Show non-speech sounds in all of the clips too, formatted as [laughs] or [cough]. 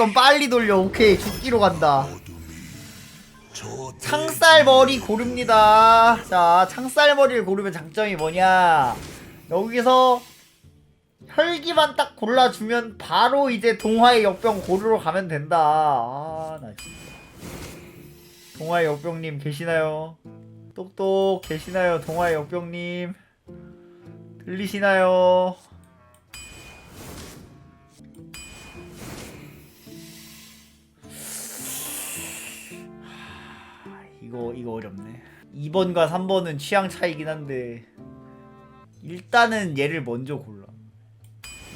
무조건 빨리 돌려. 오케이 죽기로 간다. 창살 머리 고릅니다. 자 창살 머리를 고르면 장점이 뭐냐? 여기서 혈기만 딱 골라주면 바로 이제 동화의 역병 고르러 가면 된다. 아나 진짜. 동화의 역병님 계시나요? 똑똑 계시나요? 동화의 역병님? 들리시나요? 이거 이거 어렵네. 2번과 3번은 취향 차이긴 한데 일단은 얘를 먼저 골라.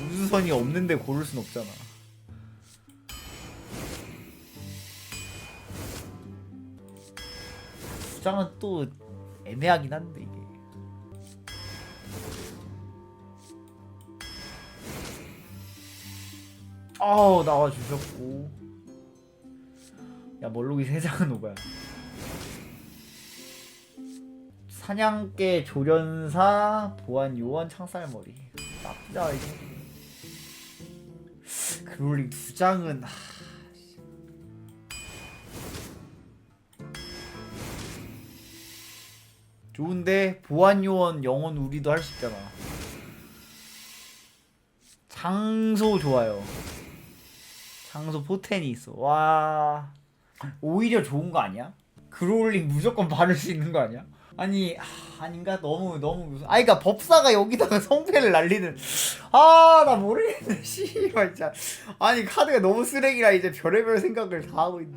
우주선이 없는데 고를 순 없잖아. 주장은 또 애매하긴 한데 이게. 아우 나와 주셨고. 야 멀록이 세 장은 오바야. 사냥개 조련사 보안 요원 창살머리 나쁘다 이거. 그롤링 두 장은 하... 씨. 좋은데 보안 요원 영혼 우리도 할 수 있잖아. 장소 좋아요. 장소 포텐이 있어. 와. 오히려 좋은 거 아니야? 그롤링 무조건 바를 수 있는 거 아니야? 아니 아, 아닌가? 너무 너무 무슨 아니 그니까 법사가 여기다가 [laughs] 성패를 날리는. 아 나 모르겠네. [laughs] 씨발 진짜. 아니 카드가 너무 쓰레기라 이제 별의별 생각을 다 하고 있네.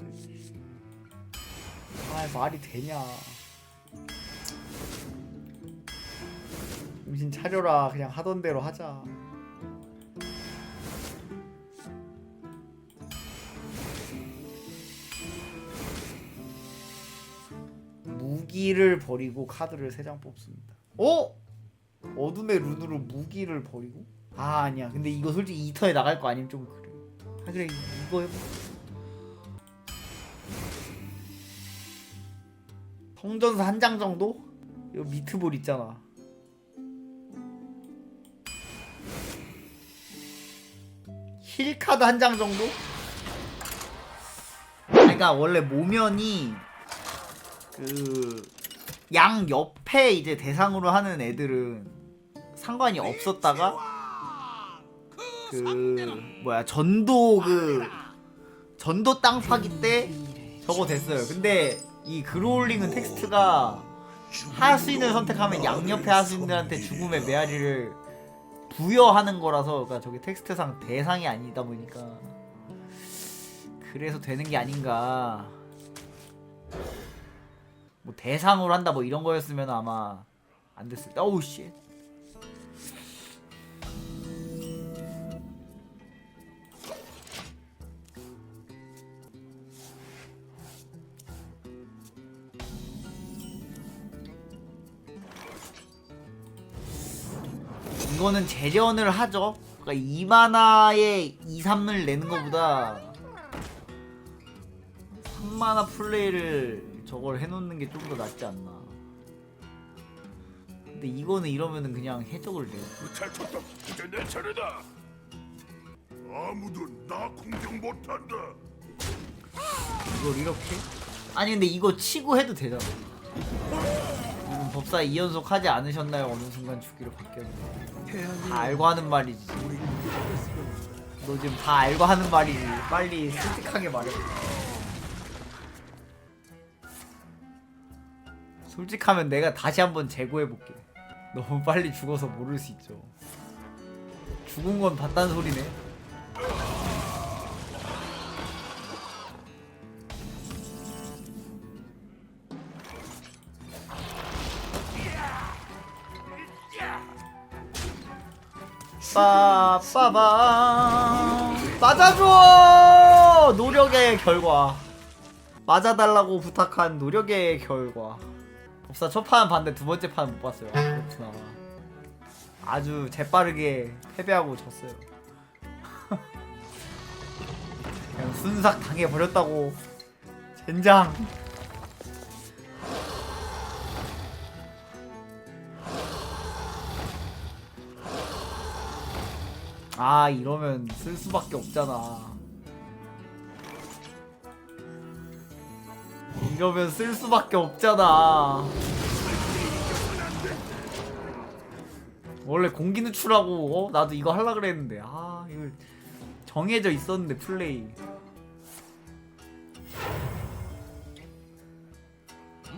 아 말이 되냐. 정신 차려라. 그냥 하던 대로 하자 무기를 버리고 카드를 세장 뽑습니다. 어? 어둠의 룬으로 무기를 버리고? 아 아니야. 근데 이거 솔직히 2턴에 나갈 거 아니면 좀 그래. 아 그래 이거 해봐. 성전사 한 장 정도? 이거 미트볼 있잖아. 힐 카드 한 장 정도? 그러니까 원래 모면이 그 양 옆에 이제 대상으로 하는 애들은 상관이 없었다가 그 뭐야 전도 그 전도 땅 파기 때 저거 됐어요. 근데 이 그로울링은 텍스트가 하수인을 선택하면 양옆에 하수인들한테 죽음의 메아리를 부여하는 거라서 그러니까 저게 텍스트상 대상이 아니다 보니까 그래서 되는 게 아닌가. 뭐 대상으로 한다 뭐 이런 거였으면 아마 안 됐을 때. 어우 씨. 이거는 재련을 하죠. 그러니까 2만화에 2, 3을 내는 것보다 3만화 플레이를 저걸 해놓는 게 좀 더 낫지 않나. 근데 이거는 이러면은 그냥 해적을 내. 잘 쳤다. 이제 내 차례다. 아무도 나 공격 못한다. 이걸 이렇게? 아니 근데 이거 치고 해도 되잖아. 이건 법사 2연속 하지 않으셨나요? 어느 순간 주기로 바뀌었는데. 다 알고 하는 말이지. 너 지금 다 알고 하는 말이지. 빨리 솔직하게 말해. 솔직하면 내가 다시 한번 재고해볼게. 너무 빨리 죽어서 모를 수 있죠. 죽은 건 봤단 소리네. 빠빠바 맞아줘 노력의 결과 맞아달라고 부탁한 노력의 결과 법사 첫 판 봤는데 두 번째 판 못 봤어요. 아, 그렇구나. 아주 재빠르게 패배하고 졌어요. [laughs] 그냥 순삭 당해 버렸다고. 젠장. 아 이러면 쓸 수밖에 없잖아 이러면 쓸 수밖에 없잖아. 원래 공기 누출하고 어? 나도 이거 하려 그랬는데 아 이거 정해져 있었는데 플레이.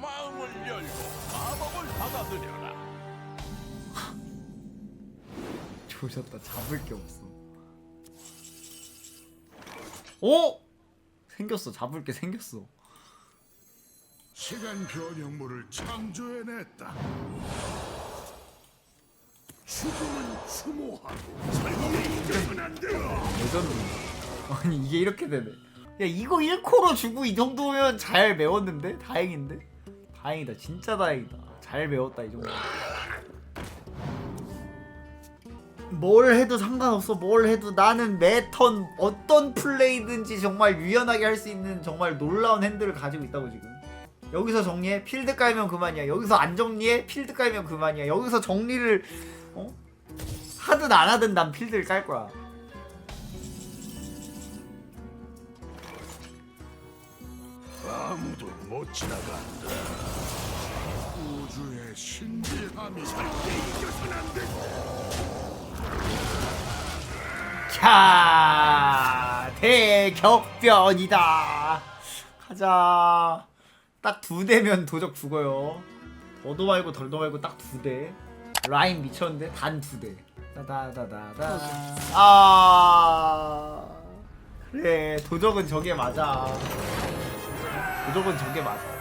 마음을 열고 마법을 받아들여라. [laughs] 조졌다 잡을 게 없어. 오 생겼어 잡을 게 생겼어. 시간 변형물을 창조해냈다. 죽음은 추모하고 삶의 인정은 안. 레전드. 아니 이게 이렇게 되네. 야 이거 1코로 주고 이 정도면 잘 메웠는데? 다행인데? 다행이다 진짜 다행이다. 잘 메웠다 이 정도. 뭘 해도 상관없어 뭘 해도 나는 매턴 어떤 플레이든지 정말 유연하게 할 수 있는 정말 놀라운 핸들을 가지고 있다고 지금 여기서 정리해? 필드 깔면 그만이야. 여기서 안 정리해? 필드 깔면 그만이야. 여기서 정리를 어? 하든 안 하든 난 필드를 깔 거야. 아무도 못 지나간다. 우주의 신비함이 절대 이겨선 안 돼. 자 대격변이다. 가자 딱 두 대면 도적 죽어요. 더도 말고 덜도 말고 딱 두 대. 라인 미쳤는데 단 두 대. 다다다다다. 아. 그래 도적은 저게 맞아. 도적은 저게 맞아 아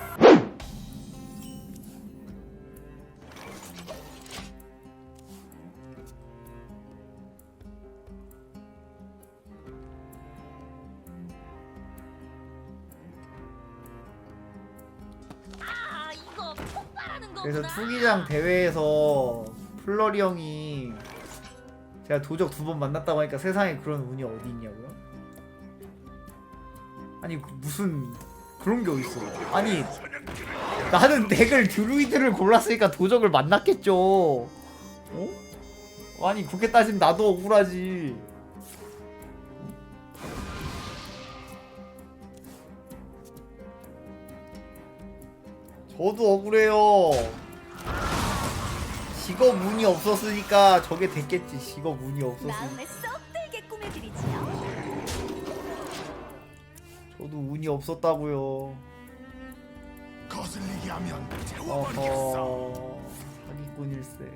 그래서 투기장 대회에서 플러리 형이 제가 도적 두 번 만났다고 하니까 세상에 그런 운이 어디 있냐고요? 아니 그 무슨 그런 게 어딨어 아니 나는 덱을 드루이드를 골랐으니까 도적을 만났겠죠 어? 아니 그렇게 따지면 나도 억울하지 저도 억울해요. 직업 운이 없었으니까 저게 됐겠지. 직업 운이 없었으니까. 마음에 쏙 들게 꾸며드리지요. 저도 운이 없었다고요. 거슬리게 하면 태워버리겠어. 어허 사기꾼일세.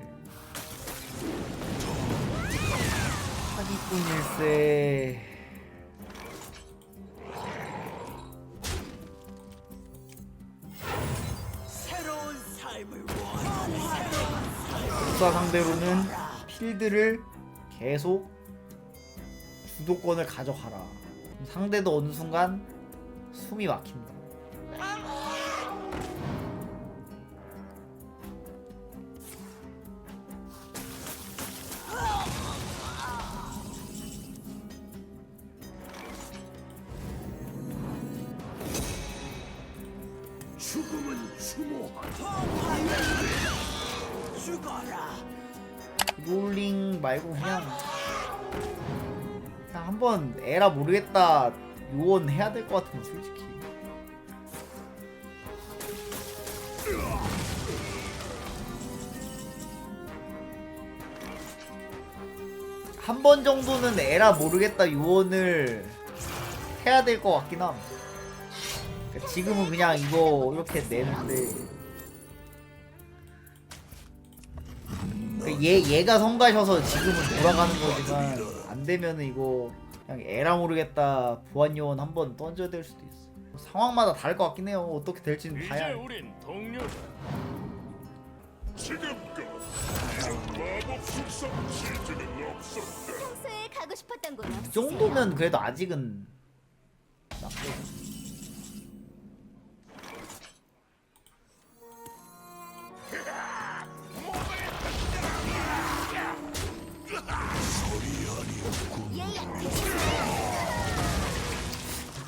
사기꾼일세 국사 상대로는 필드를 계속 주도권을 가져가라. 상대도 어느 순간 숨이 막힌다 롤링 말고 그냥 그냥 한번 에라 모르겠다 요원 해야 될 것 같은데 솔직히. 한 번 정도는 에라 모르겠다 요원을 해야 될 것 같긴 함. 그러니까 지금은 그냥 이거 이렇게 내는데 그얘 얘가 성가셔서 지금은 돌아가는 거지만 안 되면은 이거 그냥 에라 모르겠다 보안 요원 한 번 던져야 될 수도 있어. 상황마다 다를 것 같긴 해요. 어떻게 될지는 이제 봐야. 해. 우린 동료다. 지금껏 마법 숙성 실드는 없었다. 평소에 가고 싶었던 곳 이? 정도면 그래도 아직은 나쁘지.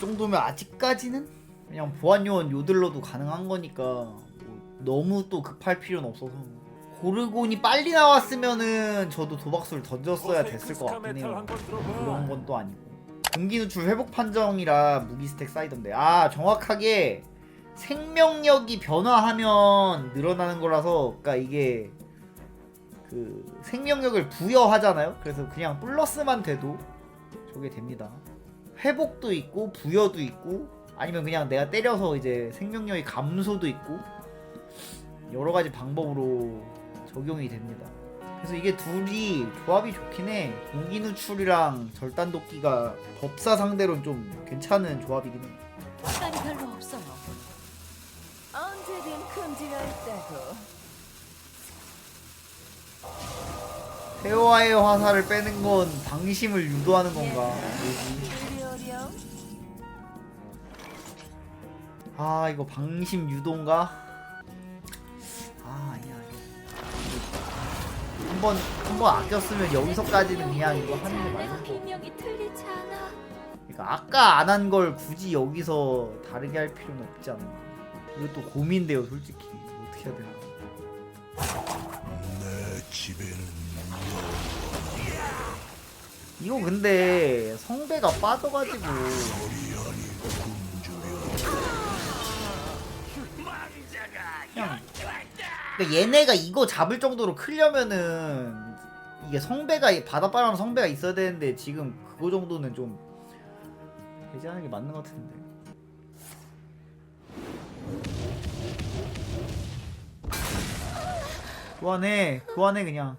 정도면 아직까지는 그냥 보안 요원 요들러도 가능한 거니까 뭐 너무 또 급할 필요는 없어서 고르곤이 빨리 나왔으면은 저도 도박수를 던졌어야 됐을 것 같긴 해요. 그런 건 또 아니고 공기 누출 회복 판정이라 무기 스택 쌓이던데 아 정확하게 생명력이 변화하면 늘어나는 거라서 그러니까 이게 그 생명력을 부여하잖아요. 그래서 그냥 플러스만 돼도 저게 됩니다. 회복도 있고 부여도 있고 아니면 그냥 내가 때려서 이제 생명력이 감소도 있고 여러 가지 방법으로 적용이 됩니다. 그래서 이게 둘이 조합이 좋긴 해. 공기 누출이랑 절단 도끼가 법사 상대로는 좀 괜찮은 조합이긴 해. 시간이 별로 없어요. 언제든 금지가 있다고. 페어와의 화살을 빼는 건 방심을 유도하는 건가? 뭐지? 아 이거 방심 유도인가? 아 아니야 아니야. 한번 한번 아꼈으면 여기서까지는 그냥 이거 하는 게 맞는 거. 그러니까 아까 안 한 걸 굳이 여기서 다르게 할 필요는 없지 않나. 이것도 고민돼요 솔직히 어떻게 해야 되나. 이거 근데 성배가 빠져가지고 그냥 그러니까 얘네가 이거 잡을 정도로 크려면은 이게 성배가 바다바람 성배가 있어야 되는데 지금 그거 정도는 좀 배제하는 게 맞는 것 같은데 그만해 그만해 그냥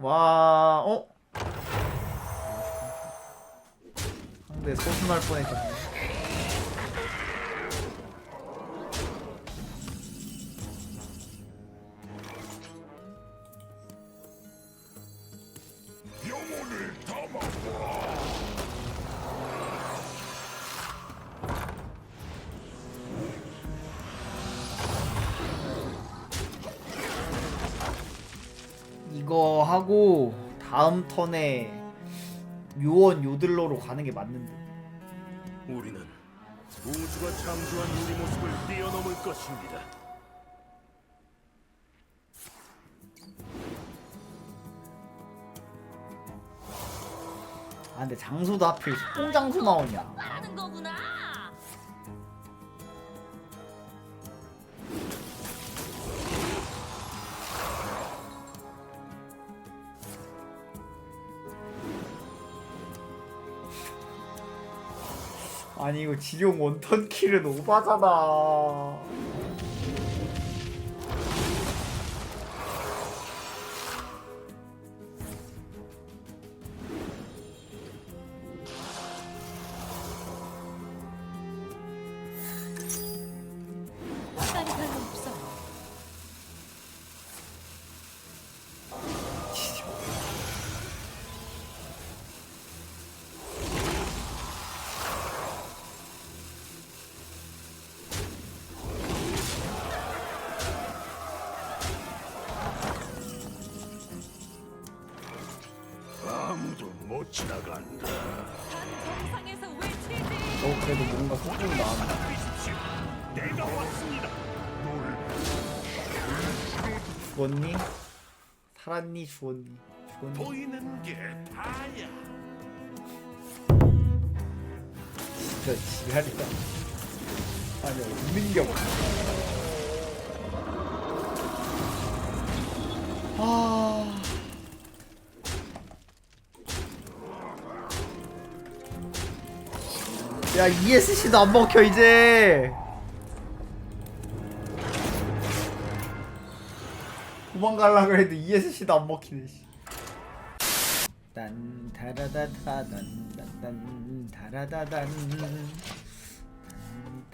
와, 어? 상대 소순할 담아 이거 하고 다음 턴에 요원 요들러로 가는 게 맞는데. 우리는 우주가 창조한 우리 모습을 뛰어넘을 것입니다. 아 근데 장소도 하필 속공 장소 나오냐? 말하는 거구나. 아니 이거 지룡 원턴 킬은 오바잖아. 왔습니다. 널 죽었니? 살았니? 죽었니? 죽었니? 보이는 게 다야. 진짜 지랄이다. 아니 없는 게 없어. 아. 야 ESC도 안 먹혀 이제. 도망가려 그래도 ESC도 안 먹히네. 씨. 딴 타라다타단 딴 타라다단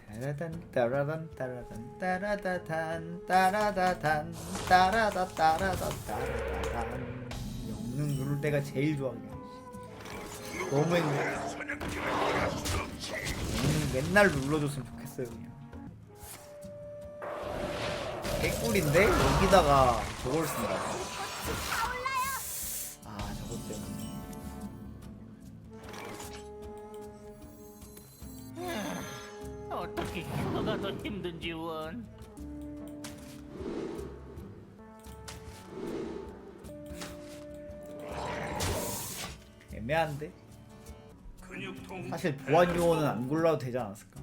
따라단 따라단 따라단 따라다단 따라다단 따라다 따라다 따라다단 영능 누를 때가 제일 좋아 너무 행복 영능 맨날 눌러줬으면 좋겠어요 그냥. 개꿀인데? 여기다가 저걸 쓴다 아 저것 때문에. 어떻게 휴가가 더 힘든지 원. 애매한데 사실 보안 요원은 안 골라도 되지 않았을까?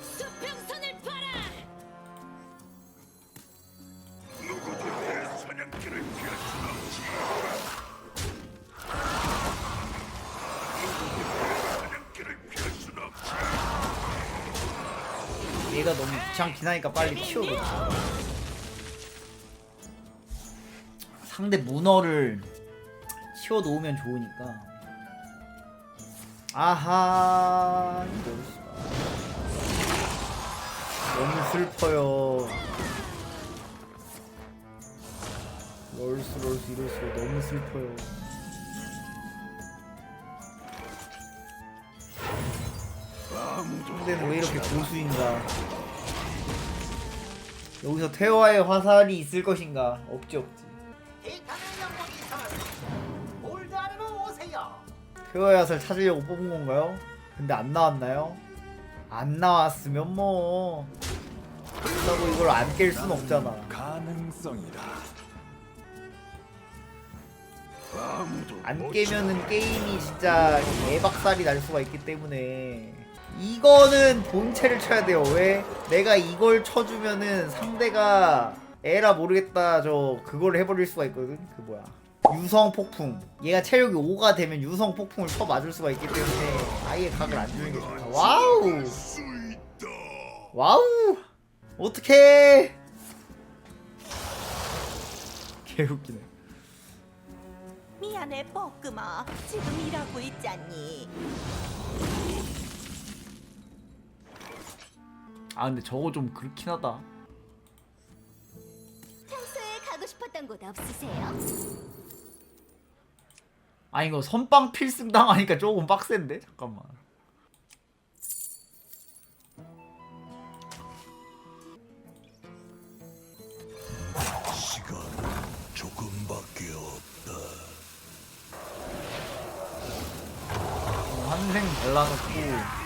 수평선을 봐라. 사냥길을 피할 수 없지. 사냥길을 피할 수 없지. 얘가 너무 귀찮긴 하니까 빨리 키워도 상대 문어를 키워놓으면 좋으니까. 아하 너무 슬퍼요. 롤스 롤스 이럴 수가 너무 슬퍼요. 상대는 왜 이렇게 고수인가? 여기서 태화의 화살이 있을 것인가? 없지 없지 태화의 화살 찾으려고 뽑은 건가요? 근데 안 나왔나요? 안 나왔으면 뭐 그렇다고 이걸 안 깰 순 없잖아 가능성이다. 아무도 안못 깨면은 게임이 진짜 개박살이 날 수가 있기 때문에 이거는 본체를 쳐야 돼요. 왜? 내가 이걸 쳐주면은 상대가 에라 모르겠다 저 그걸 해버릴 수가 있거든. 그 뭐야? 유성 폭풍. 얘가 체력이 5가 되면 유성 폭풍을 쳐 맞을 수가 있기 때문에 아예 각을 안 주는 게 좋다. 와우. 수 있다. 와우. 어떡해. 개웃기네. 미안해 뻐끔아 지금 일하고 있잖니 아 근데 저거 좀 그렇긴 하다. 싶었던 곳 없으세요? 아 이거 선빵 필승 당하니까 조금 빡센데 잠깐만 시간 조금밖에 없다. 어, 환생 발라놓고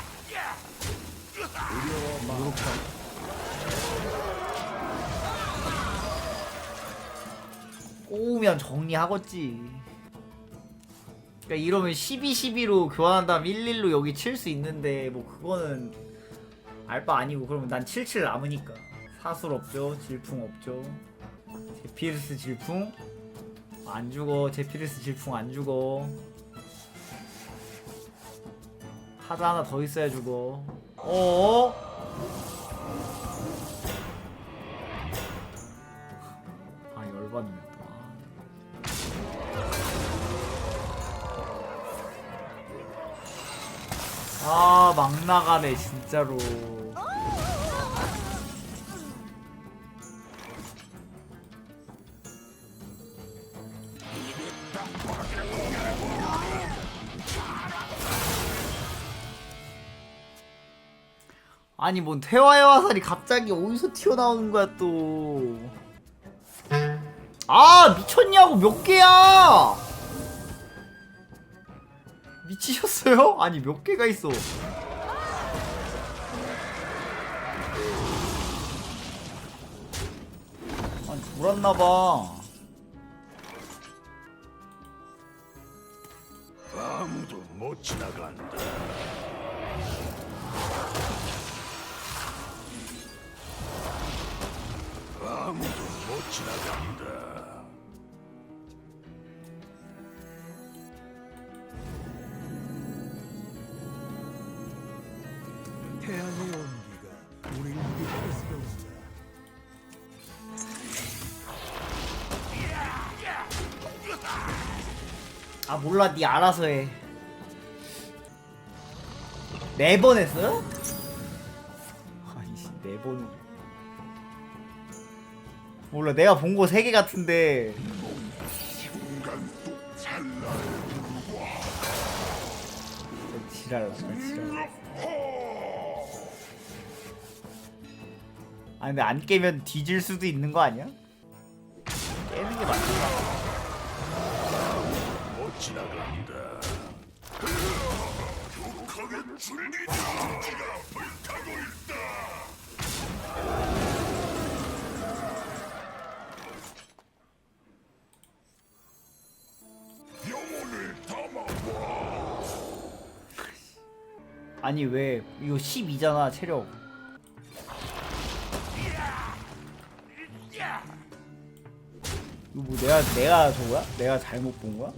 꼬우면 정리하겠지. 그러니까 이러면 12, 12로 교환한 다음 11로 여기 칠 수 있는데 뭐 그거는 알 바 아니고 그러면 난 77 남으니까. 사술 없죠 질풍 없죠. 제피르스 질풍? 안 죽어. 제피르스 질풍 안 죽어. 하자 하나 더 있어야 죽어. 어? 아 아, 막 나가네, 진짜로. 아니, 뭔 태화의 화살이 갑자기 어디서 튀어나오는 거야, 또. 아, 미쳤냐고, 몇 개야! 미치셨어요? 아니 몇 개가 있어? 아니 돌았나봐. 아무도 못 지나간다. 아무도 못 지나간다. 몰라 니 알아서 해. 네 번 했어요? 아이씨 네 번은. 몰라 내가 본 거 세 개 같은데 진짜 지랄났다 지랄. 아 근데 안 깨면 뒤질 수도 있는 거 아니야? 준비되어 지가 불타고 있다. 아니 왜 이거 12잖아 체력 이거 뭐 내가 내가 저거야? 내가 잘못 본 거야?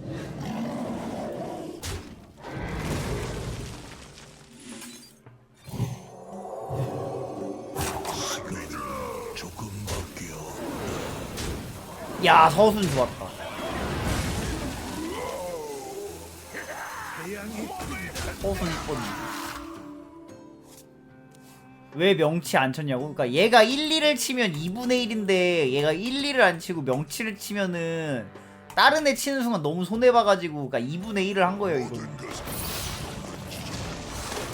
야 서순 좋았다. 서순 이뻤네 왜 명치 안 쳤냐고? 그러니까 얘가 1, 2를 치면 2분의 1인데 얘가 1, 2를 안 치고 명치를 치면은 다른 애 치는 순간 너무 손해봐가지고 그러니까 2분의 1을 한 거예요 이거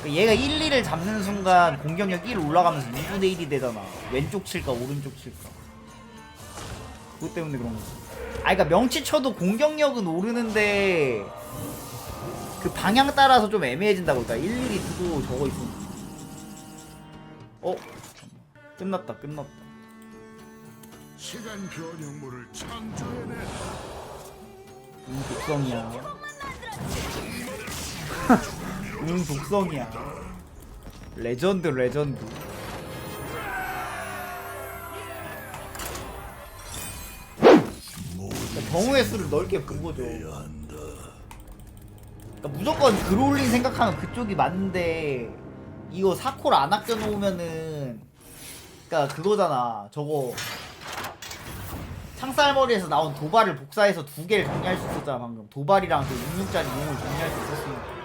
그러니까 얘가 1, 2를 잡는 순간 공격력 1 올라가면서 2분의 1이 되잖아. 왼쪽 칠까 오른쪽 칠까 그것 때문에 그런 거지. 아 그러니까 명치 쳐도 공격력은 오르는데 그 방향 따라서 좀 애매해진다고 그러니까 일일이 두고 저거 있으면. 어? 끝났다 끝났다. 시간 변형물을 창조해내. 응 독성이야. [laughs] 응 독성이야. 레전드 레전드 경우의 수를 넓게 본 거죠. 그러니까 무조건 그롤링 생각하면 그쪽이 맞는데 이거 사콜 안 아껴 놓으면은 그러니까 그거잖아. 저거 창살머리에서 나온 도발을 복사해서 두 개를 정리할 수 있었잖아 방금. 도발이랑 그 66짜리 용을 정리할 수 있었으니까